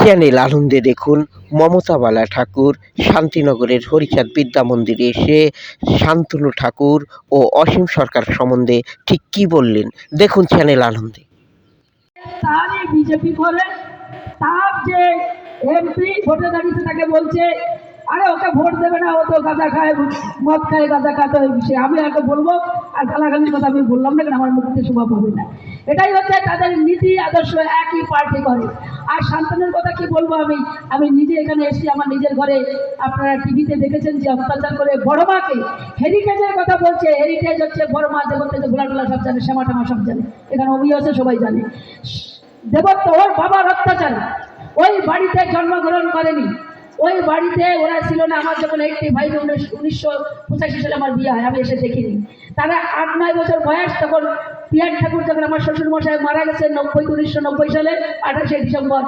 Channel আনন্দে দেখুন মমতা বালা ঠাকুর, শান্তিনগরের হরিচাঁদ বিদ্যা মন্দিরে এসে শান্তনু ঠাকুর ও অসীম সরকার সম্বন্ধে ঠিক কী বললেন? দেখুন চ্যানেল আনন্দে। আরে ওকে ভোট দেবে না, ও তো গাঁজা খায়, মদ খায়, গাঁজা খাতে আমি আগে বলব আর গালাগালির কথা আমি বললাম না কেন? আমার মুখতে শোভা পাবে না। এটাই হচ্ছে তাদের নীতি, আদর্শ, একই পার্টি করে। আর শান্তনের কথা কি বলব আমি? আমি নিজে এখানে এসেছি আমার নিজের ঘরে আপনারা টিভিতে দেখেছেন যে অত্যাচার করে বড় মাকে। হেরিটেজের কথা বলছে। হেরিটেজ হচ্ছে বড় মা, দেবত্ব ভোলা টোলা সব জানে, শ্যামা টামা সব জানে। এখানে অভিযোগ আছে, সবাই জানে। দেবত্ব ওর বাবার অত্যাচার। ওই বাড়িতে জন্মগ্রহণ করেনি। ওই বাড়িতে ওরা ছিল না, আমার যখন এইটটি ফাইভ উনিশশো পঁচাশি সালে আমার বিয়ে হয়, আমি এসে দেখিনি। তারা আট, নয় বছর বয়স তখন পিয়ার ঠাকুর যখন আমার শ্বশুর মশাই মারা গেছে নব্বই, উনিশশো নব্বই সালে, আঠাশে ডিসেম্বর,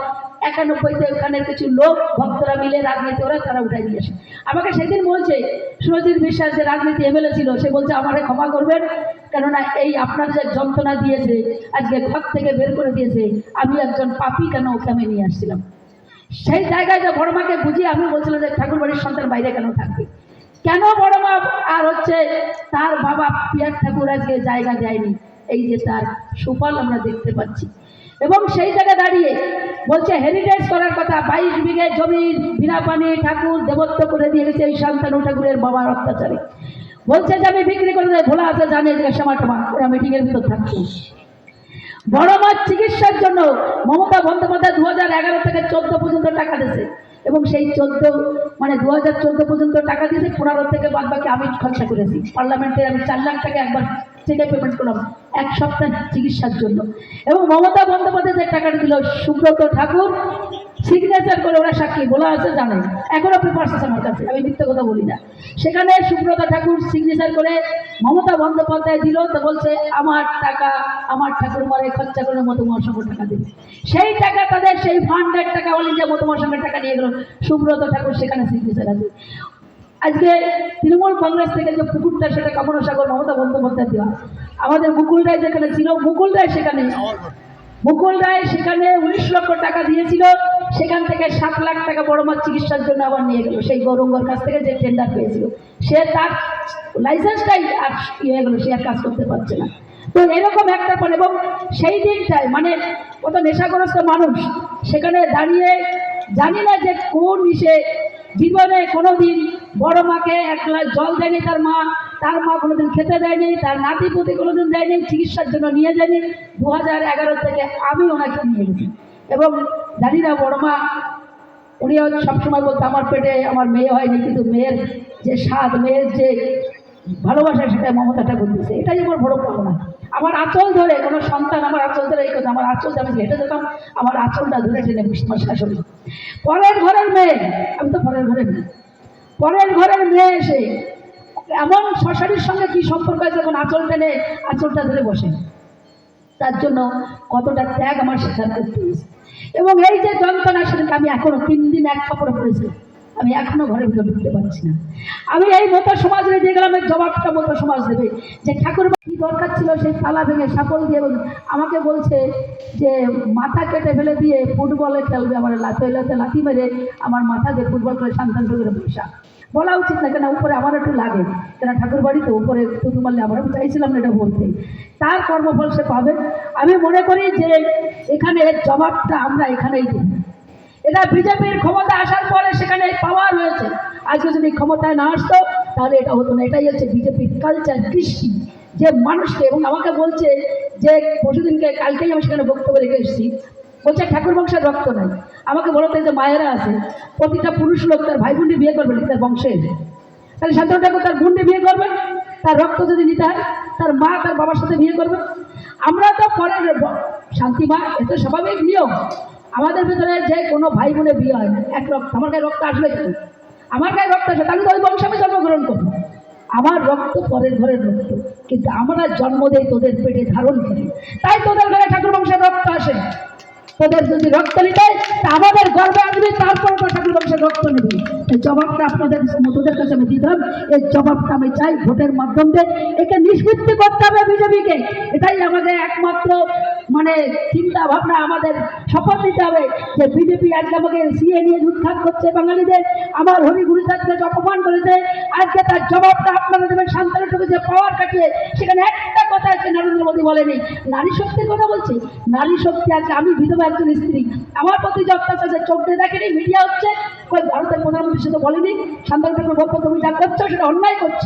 একানব্বইতে ওখানের কিছু লোক, ভক্তরা মিলে রাজনীতি ওরা, তারা উঠাই আসে। আমাকে সেদিন বলছে, সুরজিৎ বিশ্বাস যে রাজনীতি এমএলএ ছিল, সে বলছে, আমারে ক্ষমা করবেন, কেননা এই আপনার যে যন্ত্রণা দিয়েছে, আজকে ঘর থেকে বের করে দিয়েছে, আমি একজন পাপি, কেন ওকে আমি নিয়ে আসছিলাম? সেই জায়গায় যে বড় মাকে বুঝিয়ে আমি বলছিলাম যে ঠাকুর বাড়ির সন্তান বাইরে কেন থাকবে? কেন বড় মা আর হচ্ছে তার বাবা পিয়ার ঠাকুর আজকে জায়গা দেয়নি? এই যে তার সুফল আমরা দেখতে পাচ্ছি। এবং সেই জায়গায় দাঁড়িয়ে বলছে হেরিটেজ করার কথা, বাইশ বিঘে জমি বিনা পানি ঠাকুর দেবত্ব করে দিয়ে গেছে এই শান্তানু ঠাকুরের বাবার অত্যাচারে। বলছে যে, আমি বিক্রি করে দেয় ভোলা আছে জানে যে, শ্যামা টামা ওরা মিটিংয়ের ভিতর থাকতো বড় মাছ চিকিৎসার জন্য মমতা বন্দ্যোপাধ্যায় দু হাজার এগারো থেকে চোদ্দ পর্যন্ত টাকা দিয়েছে। এবং সেই চোদ্দ মানে দু হাজার চোদ্দ পর্যন্ত টাকা দিয়েছে, পনেরো থেকে বাদ বাকি আমি খরচা করেছি। পার্লামেন্টে আমি চার লাখ টাকা একবার চেকে পেমেন্ট করলাম। এক সপ্তাহ চিকিৎসার জন্য। এবং মমতা বন্দ্যোপাধ্যায় যে টাকাটা দিল, সুব্রত ঠাকুর সিগনেচার করে ওরা সাক্ষী, বলা আছে জানে এখনও পেপার্স আছে আমার কাছে, আমি মিথ্যে কথা বলি না। সেখানে সুব্রত ঠাকুর সিগনেচার করে মমতা বন্দ্যোপাধ্যায় দিল, তো বলছে, আমার টাকা, আমার ঠাকুর মারে খরচা করে মতো মহাসংঘ টাকা দেবে সেই টাকা তাদের, সেই ফান্ডের টাকা অল ইন্ডিয়া মতো মহাসংঘের টাকা নিয়ে গেল, সুব্রত ঠাকুর সেখানে সিগনেচার আছে। আজকে তৃণমূল কংগ্রেস থেকে যে পুকুরটা, সেটা কামনা সাগর মমতা বন্দ্যোপাধ্যায় দেওয়া। আমাদের মুকুল রায় যেখানে ছিল, মুকুল রায় সেখানে। মুকুল রায় সেখানে উনিশ লক্ষ টাকা দিয়েছিল, সেখান থেকে সাত লাখ টাকা বড় মাছ চিকিৎসার জন্য আবার নিয়ে গেল। সেই গৌরঙ্গর কাছ থেকে যে টেন্ডার পেয়েছিল, সে তার লাইসেন্সটাই আর ইয়ে হয়ে গেলো, সে আর কাজ করতে পারছে না। তো এরকম একটা পর এবং সেই দিনটায় মানে কত নেশাগ্রস্ত মানুষ সেখানে দাঁড়িয়ে জানি না যে কোন ইসে জীবনে কোনোদিন বড় মাকে এক গ্লাস জল দেয়নি তার মা তার মা কোনোদিন খেতে দেয়নি, তার নাতি পুতি কোনোদিন দেয়নি, চিকিৎসার জন্য নিয়ে যায়নি। দু হাজার এগারো থেকে আমি ওনাকে নিয়ে গেছি। এবং জানি না, বড় মা উনি সবসময় বলতো, আমার পেটে আমার মেয়ে হয়নি, কিন্তু মেয়ের যে স্বাদ, মেয়ের যে ভালোবাসা, সেটা মমতাটা দিচ্ছে এটাই আমার বড় পাওনা আমার আঁচল ধরে, কোনো সন্তান আমার আঁচল ধরে, এই কথা, আমার আঁচল আমি হেঁটে যেতাম আমার আঁচলটা ধরে টেনে আমার শাশুড়ি। পরের ঘরের মেয়ে, আমি তো পরের ঘরের মেয়ে। পরের ঘরের মেয়ে এসে এমন শশারির সঙ্গে কি সম্পর্ক আছে যখন আঁচল টেনে আঁচলটা ধরে বসে? তার জন্য কতটা ত্যাগ আমার স্বীকার করতে হয়েছে। এবং এই যে যন্ত্রণা সেটাকে আমি এখনও তিন দিন এক কাপড়ে পড়েছি। আমি এখনও ঘরে ভিতরে ঢুকতে পারছি না। আমি এই মতো সমাজ দিয়ে গেলাম, এই জবাবটা মতো সমাজ দেবে। যে ঠাকুর কি দরকার ছিল সেই তালা ভেঙে সাপল দিয়ে এবং আমাকে বলছে যে মাথা কেটে ফেলে দিয়ে ফুটবলে খেলবে, আমার লাথে লাথে, লাথি মেরে আমার মাথা দিয়ে ফুটবল করে সন্তান ঠুকের বৈশা বলা উচিত না কেন উপরে আমার একটু লাগে। কেন ঠাকুর বাড়িতে উপরে তুতু মারলে আমার আমি চাইছিলাম না এটা বলতে। তার কর্মফল সে পাবে। আমি মনে করি যে এখানে জবাবটা আমরা এখানেই দিই এটা বিজেপির ক্ষমতা আসার পরে সেখানে পাওয়ার হয়েছে আজকে যদি ক্ষমতায় না আসতো, তাহলে এটা হতো না। এটাই হচ্ছে বিজেপির কালচার কৃষ্টি। যে মানুষকে, এবং আমাকে বলছে যে পরশুদিনকে, কালকেই আমি সেখানে বক্তব্য রেখে এসেছি। বলছে, ঠাকুর বংশের রক্ত নাই। আমাকে বলতে যে মায়েরা আছে, প্রতিটা পুরুষ লোক তার ভাই বোনটি বিয়ে করবে তার বংশের? তাহলে শান্তনু ঠাকুর তার বোনটি বিয়ে করবে? তার রক্ত যদি নিতে হয়, তার মা তার বাবার সাথে বিয়ে করবে? আমরা তো পরের শান্তি মা, এ তো স্বাভাবিক নিয়ম। আমাদের ভিতরে যে কোনো ভাই বোনের বিয়ে হয় এক রক্ত, আমার গায়ে রক্ত আসবে কেন আমার গায়ে রক্ত আসবে তাহলে তো ওই বংশে আমি জন্মগ্রহণ করব। আমার রক্ত পরের ঘরের রক্ত, কিন্তু আমরা জন্ম দেই তোদের পেটে ধারণ করি। তাই তোদের ঘরে ঠাকুর বংশের রক্ত আসে। তোদের যদি রক্ত নিতে আমাদের গর্বে আসবে তারপর ঠাকুর বংশের রক্ত নেবে। এই জবাবটা আপনাদের তোদের কাছে আমি দিতাম এই জবাবটা আমি চাই ভোটের মাধ্যমে একে নিষ্পত্তি করতে হবে বিজেপিকে। এটাই আমাদের একমাত্র মানে চিন্তা ভাবনা, আমাদের শপথ নিতে হবে যে বিজেপি আজকে আমাকে সিএ নিয়ে উৎখাত করছে বাঙালিদের। আমার হরি গুরুদাসকে অপমান করেছে। আজকে তার জবাবটা যে পাওয়ার কাটিয়ে সেখানে একটা কথা আজকে নরেন্দ্র মোদী বলেনি। নারী শক্তির কথা বলছি? নারী শক্তি আজকে আমি বিধবা একজন স্ত্রী। আমার প্রতি যে অত্যাচার চোখ দিয়ে দেখেনি, মিডিয়া হচ্ছে। ভারতের প্রধানমন্ত্রী সেটা বলেনি। শান্তনুটুকু বলতো, তুমি যা করছ সেটা অন্যায় করছ।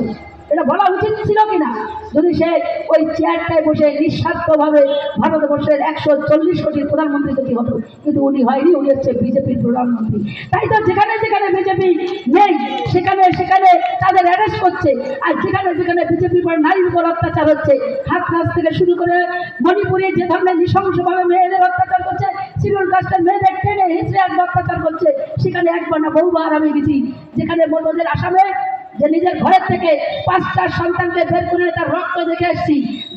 এটা বলা উচিত ছিল কিনা? যদি সে ওই চেয়ারটায় বসে নিঃস্বার্থভাবে ভারতবর্ষের একশো চল্লিশ কোটির প্রধানমন্ত্রী যদি হতো, কিন্তু উনি হয়নি, উনি হচ্ছে বিজেপির প্রধানমন্ত্রী। তাই তো যেখানে যেখানে বিজেপি নেই, সেখানে সেখানে তাদের অ্যারেস্ট করছে, আর যেখানে যেখানে বিজেপি পর নারীর উপর অত্যাচার হচ্ছে হাত নাচ থেকে শুরু করে মণিপুরে যে ধরনের নৃশংসভাবে মেয়েদের অত্যাচার করছে শিডিউল কাস্টের মেয়েদের টেনে আজকে অত্যাচার করছে, সেখানে একবার না বহুবার আমি গেছি, যেখানে মোদদের আসামে যে নিজের ঘরের থেকে পাঁচটা সন্তানকে বের করে তার রক্ত দেখে এসেছি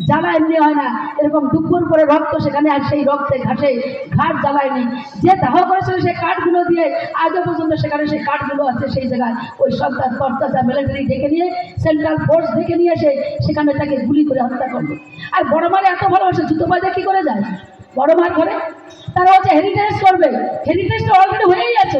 জ্বালা এমনি হয় না। এরকম দুপুর করে রক্ত সেখানে আর সেই রক্তে ঘাটে ঘাট জ্বালায়নি। যে দাহ করেছিল সেই কাঠগুলো দিয়ে আজও পর্যন্ত সেখানে সেই কাঠগুলো আছে সেই জায়গায়। ওই সরকার কর্তাটা মিলিটারি ডেকে নিয়ে সেন্ট্রাল ফোর্স ডেকে নিয়ে এসে সেখানে তাকে গুলি করে হত্যা করল। আর বড় মারে এত ভালোবাসে, জুতো বাজে কী করে যায়? বড় মার ঘরে? তারা হচ্ছে হেরিটেজ করবে। হেরিটেজটা অলরেডি হয়েই আছে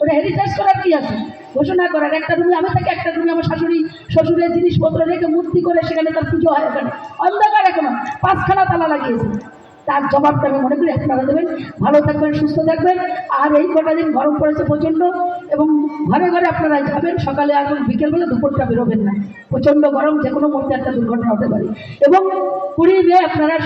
ওটা। হেরিটেজ করার কি আছে? ঘোষণা করার একটা রুমে, আমি থাকি একটা রুমে আমার শাশুড়ি, শ্বশুরের জিনিসপত্র রেখে মূর্তি করে সেখানে তার পুজো হয় ওখানে। অন্ধকার এখনও, পাঁচখানা তালা লাগিয়েছে। তার জবাবটা আমি মনে করি আপনারা দেবেন। ভালো থাকবেন, সুস্থ থাকবেন। আর এই কটা দিন গরম পড়েছে প্রচণ্ড এবং ঘরে ঘরে আপনারা যাবেন, সকালে এখন বিকেলবেলা দুপুরটা বেরোবেন না। প্রচণ্ড গরম যে কোনো মুহূর্তে একটা দুর্ঘটনা হতে পারে। এবং মে আপনারা